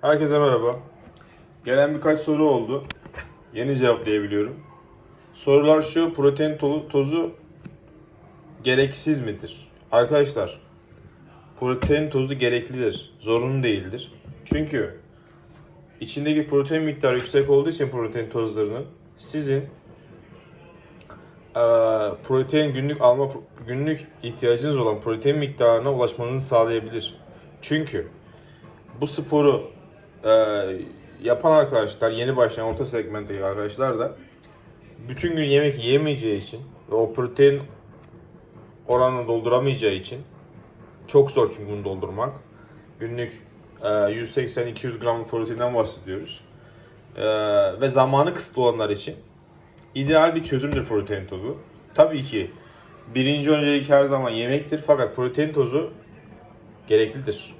Herkese merhaba. Gelen birkaç soru oldu. Yeni cevaplayabiliyorum. Sorular şu, protein to- tozu gereksiz midir? Arkadaşlar, protein tozu gereklidir, zorunlu değildir. Çünkü içindeki protein miktarı yüksek olduğu için protein tozlarının sizin protein günlük alma günlük ihtiyacınız olan protein miktarına ulaşmanızı sağlayabilir. Çünkü bu sporu e, yapan arkadaşlar, yeni başlayan orta segmentteki arkadaşlar da bütün gün yemek yemeyeceği için ve o protein oranını dolduramayacağı için çok zor çünkü bunu doldurmak. Günlük e, 180-200 gram proteinden bahsediyoruz. E, ve zamanı kısıtlı olanlar için ideal bir çözümdür protein tozu. Tabii ki birinci öncelik her zaman yemektir fakat protein tozu gereklidir.